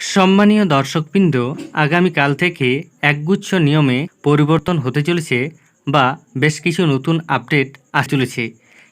সম্মানীয় দর্শকবৃন্দ, আগামীকাল থেকে একগুচ্ছ নিয়মে পরিবর্তন হতে চলেছে বা বেশ কিছু নতুন আপডেট আসতে চলেছে।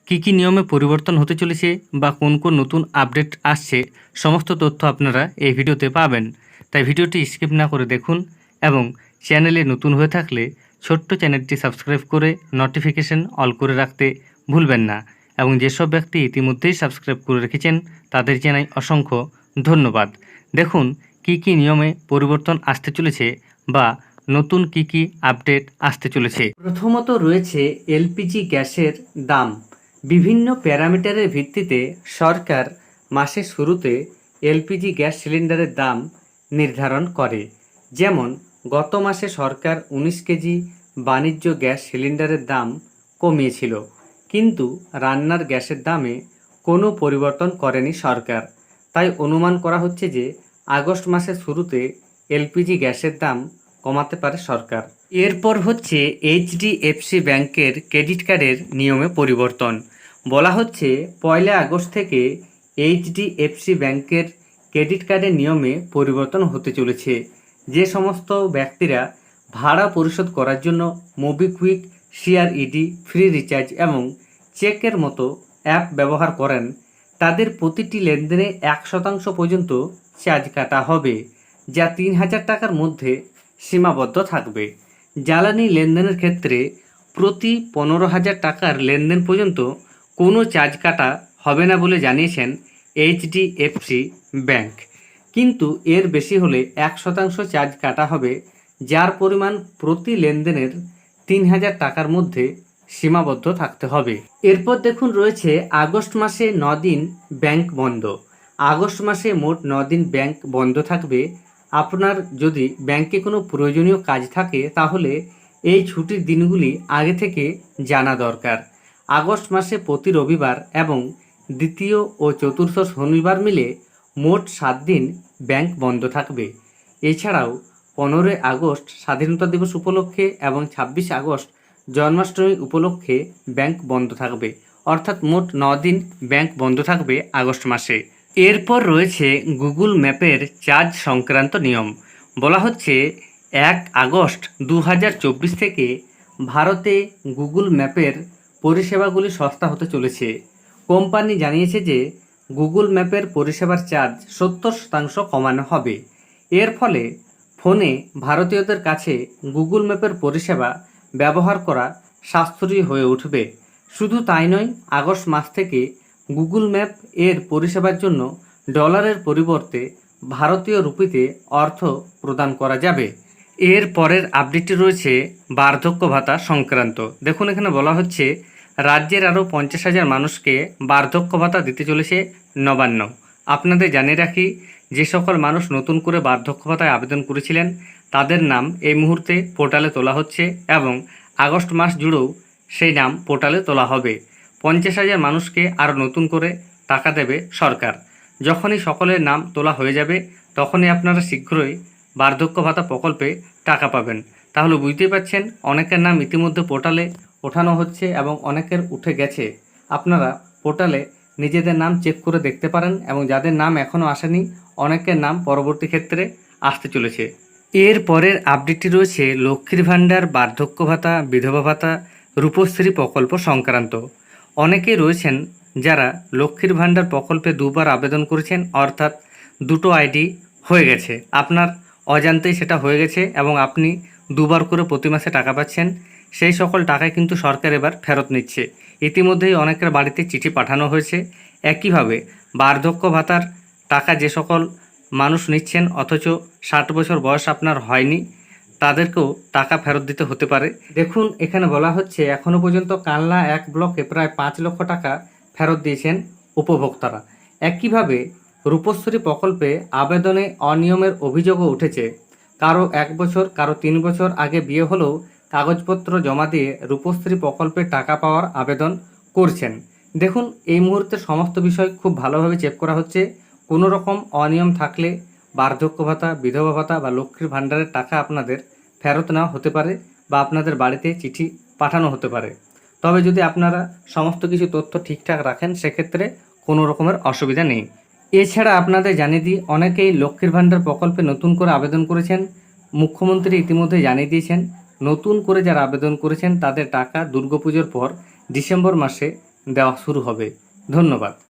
কী কী নিয়মে পরিবর্তন হতে চলেছে বা কোন কোন নতুন আপডেট আসছে, সমস্ত তথ্য আপনারা এই ভিডিওতে পাবেন। তাই ভিডিওটি স্কিপ না করে দেখুন এবং চ্যানেলে নতুন হয়ে থাকলে ছোট্ট চ্যানেলটি সাবস্ক্রাইব করে নোটিফিকেশন অল করে রাখতে ভুলবেন না। এবং যেসব ব্যক্তি ইতিমধ্যেই সাবস্ক্রাইব করে রেখেছেন, তাদের জানাই অসংখ্য ধন্যবাদ। দেখুন, কি কি নিয়মে পরিবর্তন আসতে চলেছে বা নতুন কি কি আপডেট আসতে চলেছে। প্রথমত রয়েছে এলপিজি গ্যাসের দাম। বিভিন্ন প্যারামিটারের ভিত্তিতে সরকার মাসের শুরুতে এলপিজি গ্যাস সিলিন্ডারের দাম নির্ধারণ করে। যেমন, গত মাসে সরকার উনিশ কেজি বাণিজ্য গ্যাস সিলিন্ডারের দাম কমিয়েছিল। কিন্তু রান্নার গ্যাসের দামে কোনো পরিবর্তন করেনি সরকার। তাই অনুমান করা হচ্ছে যে আগস্ট মাসের শুরুতে এলপিজি গ্যাসের দাম কমাতে পারে সরকার। এরপর হচ্ছে এইচডিএফসি ব্যাংকের ক্রেডিট কার্ডের নিয়মে পরিবর্তন। বলা হচ্ছে পয়লা আগস্ট থেকে এইচডিএফসি ব্যাংকের ক্রেডিট কার্ডের নিয়মে পরিবর্তন হতে চলেছে। যে সমস্ত ব্যক্তিরা ভাড়া পরিশোধ করার জন্য মোবিকুইক, সিআরইডি, ফ্রি রিচার্জ এবং চেকের মতো অ্যাপ ব্যবহার করেন তাদের প্রতিটি লেনদেনে এক শতাংশ পর্যন্ত চার্জ কাটা হবে, যা তিন হাজার টাকার মধ্যে সীমাবদ্ধ থাকবে। জ্বালানি লেনদেনের ক্ষেত্রে প্রতি পনেরো হাজার টাকার লেনদেন পর্যন্ত কোনো চার্জ কাটা হবে না বলে জানিয়েছেন এইচডিএফসি ব্যাংক। কিন্তু এর বেশি হলে এক শতাংশ চার্জ কাটা হবে, যার পরিমাণ প্রতি লেনদেনের তিন হাজার টাকার মধ্যে সীমাবদ্ধ থাকতে হবে। এরপর দেখুন রয়েছে আগস্ট মাসে দিন ব্যাংক বন্ধ। আগস্ট মাসে মোট দিন ব্যাংক বন্ধ থাকবে। আপনার যদি ব্যাংকে কোনো প্রয়োজনীয় কাজ থাকে, তাহলে এই ছুটির দিনগুলি আগে থেকে জানা দরকার। আগস্ট মাসে প্রতি রবিবার এবং দ্বিতীয় ও চতুর্থ শনিবার মিলে মোট সাত দিন ব্যাংক বন্ধ থাকবে। এছাড়াও পনেরোই আগস্ট স্বাধীনতা দিবস উপলক্ষে এবং ছাব্বিশে আগস্ট জন্মাষ্টমী উপলক্ষে ব্যাংক বন্ধ থাকবে। অর্থাৎ মোট দিন ব্যাংক বন্ধ থাকবে আগস্ট মাসে। এরপর রয়েছে গুগল ম্যাপের চার্জ সংক্রান্ত নিয়ম। বলা হচ্ছে, এক আগস্ট দু হাজার চব্বিশ থেকে ভারতে গুগল ম্যাপের পরিষেবাগুলি সস্তা হতে চলেছে। কোম্পানি জানিয়েছে যে, গুগল ম্যাপের পরিষেবার চার্জ সত্তর শতাংশ কমানো হবে। এর ফলে ফোনে ভারতীয়দের কাছে গুগল ম্যাপের পরিষেবা ব্যবহার করা সাশ্রয়ী হয়ে উঠবে। শুধু তাই নয়, আগস্ট মাস থেকে গুগল ম্যাপ এর পরিষেবার জন্য ডলারের পরিবর্তে ভারতীয় রুপিতে অর্থ প্রদান করা যাবে। এর পরের আপডেটটি রয়েছে বার্ধক্য ভাতা সংক্রান্ত। দেখুন, এখানে বলা হচ্ছে, রাজ্যের আরও পঞ্চাশ হাজার মানুষকে বার্ধক্য ভাতা দিতে চলেছে নবান্ন। আপনাদের জানিয়ে রাখি, যে সকল মানুষ নতুন করে বার্ধক্য ভাতায় আবেদন করেছিলেন তাদের নাম এই মুহূর্তে পোর্টালে তোলা হচ্ছে এবং আগস্ট মাস জুড়েও সেই নাম পোর্টালে তোলা হবে। পঞ্চাশ হাজার মানুষকে আরও নতুন করে টাকা দেবে সরকার। যখনই সকলের নাম তোলা হয়ে যাবে, তখনই আপনারা শীঘ্রই বার্ধক্য ভাতা প্রকল্পে টাকা পাবেন। তাহলে বুঝতেই পারছেন, অনেকের নাম ইতিমধ্যে পোর্টালে ওঠানো হচ্ছে এবং অনেকের উঠে গেছে। আপনারা পোর্টালে নিজেদের নাম চেক করে দেখতে পারেন এবং যাদের নাম এখনও আসেনি, অনেকের নাম পরবর্তী ক্ষেত্রে আসতে চলেছে। এর পরের আপডেটটি রয়েছে লক্ষ্মীর ভাণ্ডার, বার্ধক্য ভাতা, বিধবা ভাতা, রূপশ্রী প্রকল্প সংক্রান্ত। অনেকেই রয়েছেন যারা লক্ষ্মীর ভাণ্ডার প্রকল্পে দুবার আবেদন করেছেন, অর্থাৎ দুটো আইডি হয়ে গেছে। আপনার অজান্তেই সেটা হয়ে গেছে এবং আপনি দুবার করে প্রতি মাসে টাকা পাচ্ছেন। সেই সকল টাকায় কিন্তু সরকার এবার ফেরত নিচ্ছে। ইতিমধ্যেই অনেকের বাড়িতে চিঠি পাঠানো হয়েছে। একইভাবে বার্ধক্য ভাতার টাকা যে সকল মানুষ নিচ্ছেন, অথচ ষাট বছর বয়স আপনার হয়নি, তাদেরকেও টাকা ফেরত দিতে হতে পারে। দেখুন, এখানে বলা হচ্ছে এখনও পর্যন্ত কানলা এক ব্লকে প্রায় পাঁচ লক্ষ টাকা ফেরত দিয়েছেন উপভোক্তারা। একইভাবে, রূপশ্রী প্রকল্পে আবেদনে অনিয়মের অভিযোগও উঠেছে। কারও এক বছর, কারও তিন বছর আগে বিয়ে হলেও কাগজপত্র জমা দিয়ে রূপশ্রী প্রকল্পে টাকা পাওয়ার আবেদন করছেন। দেখুন, এই মুহূর্তে সমস্ত বিষয় খুব ভালোভাবে চেক করা হচ্ছে। কোনো রকম অনিয়ম থাকলে বার্ধক্য ভাতা, বিধবা ভাতা বা লক্ষ্মীর ভাণ্ডারের টাকা আপনাদের ফেরত নেওয়া হতে পারে বা আপনাদের বাড়িতে চিঠি পাঠানো হতে পারে। তবে যদি আপনারা সমস্ত কিছু তথ্য ঠিকঠাক রাখেন, সেক্ষেত্রে কোনো রকমের অসুবিধা নেই। এছাড়া আপনাদের জানিয়ে দিই, অনেকেই লক্ষ্মীর ভাণ্ডার প্রকল্পে নতুন করে আবেদন করেছেন। মুখ্যমন্ত্রী ইতিমধ্যে জানিয়ে দিয়েছেন, নতুন করে যারা আবেদন করেছেন, তাদের টাকা দুর্গাপুজোর পর ডিসেম্বর মাসে দেওয়া শুরু হবে। ধন্যবাদ।